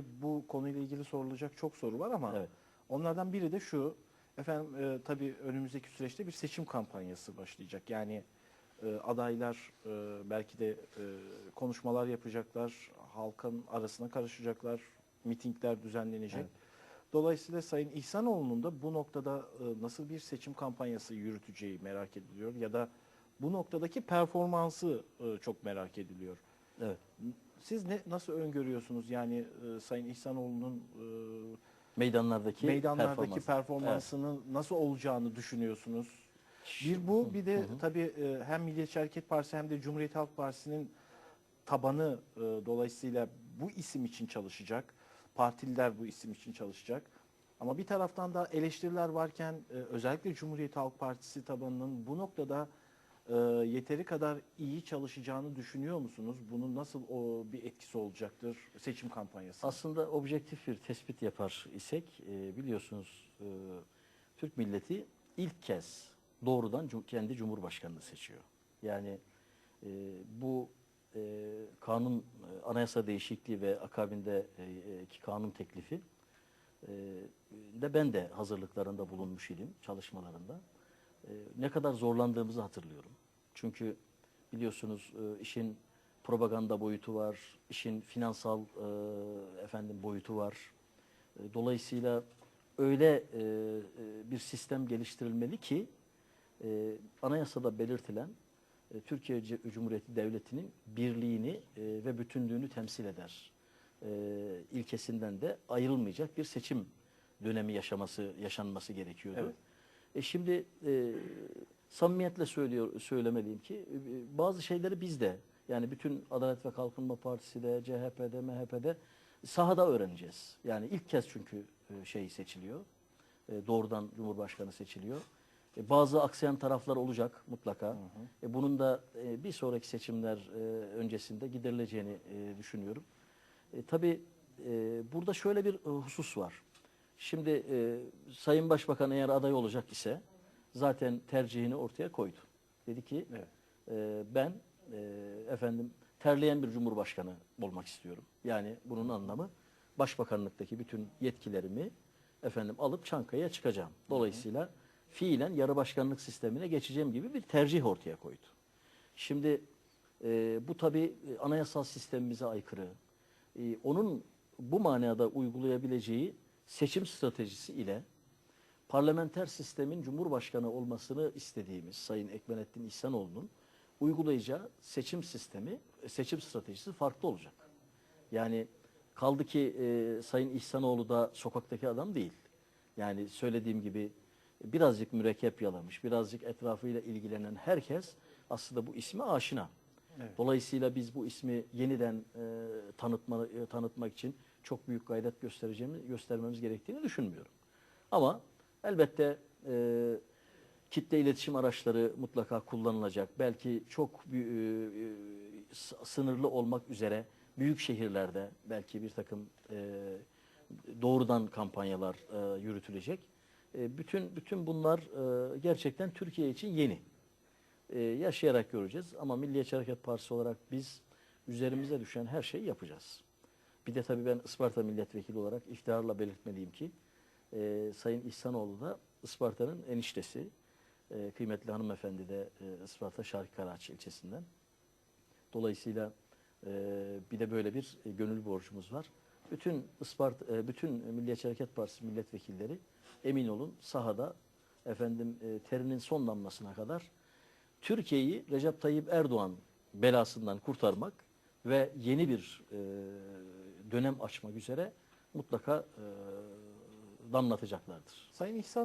bu konuyla ilgili sorulacak çok soru var ama Evet. onlardan biri de şu. Efendim e, tabii önümüzdeki süreçte bir seçim kampanyası başlayacak. Yani e, adaylar e, belki de e, konuşmalar yapacaklar, halkın arasına karışacaklar, mitingler düzenlenecek. Evet. Dolayısıyla Sayın İhsanoğlu'nun da bu noktada e, nasıl bir seçim kampanyası yürüteceği merak ediliyor ya da bu noktadaki performansı e, çok merak ediliyor. Evet. Siz ne nasıl öngörüyorsunuz yani e, Sayın İhsanoğlu'nun e, Meydanlardaki meydanlardaki performans. performansının nasıl olacağını düşünüyorsunuz? Bir bu bir de tabii e, hem Milliyetçi Hareket Partisi hem de Cumhuriyet Halk Partisi'nin tabanı e, dolayısıyla bu isim için çalışacak. Partililer bu isim için çalışacak. Ama bir taraftan da eleştiriler varken e, özellikle Cumhuriyet Halk Partisi tabanının bu noktada e, yeteri kadar iyi çalışacağını düşünüyor musunuz? Bunun nasıl o bir etkisi olacaktır seçim kampanyası? Aslında objektif bir tespit yapar isek e, biliyorsunuz e, Türk milleti ilk kez doğrudan kendi cumhurbaşkanını seçiyor. Yani e, bu e, kanun e, anayasa değişikliği ve akabinde e, e, kanun teklifi e, de ben de hazırlıklarında bulunmuş idim çalışmalarında. E, ne kadar zorlandığımızı hatırlıyorum. Çünkü biliyorsunuz e, işin propaganda boyutu var, işin finansal e, efendim boyutu var. E, dolayısıyla öyle bir sistem geliştirilmeli ki e, anayasada belirtilen Türkiye Cumhuriyeti Devleti'nin birliğini ve bütünlüğünü temsil eder. İlkesinden de ayrılmayacak bir seçim dönemi yaşaması yaşanması gerekiyordu. Evet. E şimdi e, samimiyetle söylüyor söylemeliyim ki e, bazı şeyleri biz de yani bütün Adalet ve Kalkınma Partisi de CHP'de MHP'de sahada öğreneceğiz. Yani ilk kez çünkü e, şey seçiliyor. E, doğrudan Cumhurbaşkanı seçiliyor. E, bazı aksayan taraflar olacak mutlaka. E, bunun da e, bir sonraki seçimler e, öncesinde giderileceğini e, düşünüyorum. E, tabii e, burada şöyle bir husus var. Şimdi e, Sayın Başbakan eğer aday olacak ise zaten tercihini ortaya koydu. Dedi ki Evet. e, ben e, efendim terleyen bir cumhurbaşkanı olmak istiyorum. Yani bunun anlamı başbakanlıktaki bütün yetkilerimi efendim alıp Çankaya'ya çıkacağım. Dolayısıyla fiilen yarı başkanlık sistemine geçeceğim gibi bir tercih ortaya koydu. Şimdi e, bu tabii e, anayasal sistemimize aykırı. E, onun bu manada uygulayabileceği seçim stratejisi ile parlamenter sistemin cumhurbaşkanı olmasını istediğimiz Sayın Ekmenettin İhsanoğlu'nun uygulayacağı seçim sistemi, seçim stratejisi farklı olacak. Yani kaldı ki e, Sayın İhsanoğlu da sokaktaki adam değil. Yani söylediğim gibi birazcık mürekkep yalamış, birazcık etrafıyla ilgilenen herkes aslında bu isme aşina. Evet. Dolayısıyla biz bu ismi yeniden e, tanıtma, e, tanıtmak için çok büyük gayret göstereceğimiz, göstermemiz gerektiğini düşünmüyorum. Ama elbette e, kitle iletişim araçları mutlaka kullanılacak. Belki çok e, s- sınırlı olmak üzere büyük şehirlerde belki bir takım e, doğrudan kampanyalar e, yürütülecek. E, bütün bütün bunlar e, gerçekten Türkiye için yeni. E, yaşayarak göreceğiz ama Milliyetçi Hareket Partisi olarak biz üzerimize düşen her şeyi yapacağız. Bir de tabii ben Isparta milletvekili olarak iftiharla belirtmeliyim ki e, Sayın İhsanoğlu da Isparta'nın eniştesi. E, kıymetli hanımefendi de e, Isparta Şarkı ilçesinden. Dolayısıyla e, bir de böyle bir e, gönül borcumuz var. Bütün Isparta, e, bütün Milliyetçi Hareket Partisi milletvekilleri emin olun sahada efendim e, terinin son damlasına kadar Türkiye'yi Recep Tayyip Erdoğan belasından kurtarmak ve yeni bir e, dönem açmak üzere mutlaka e, damlatacaklardır. Sayın İhsan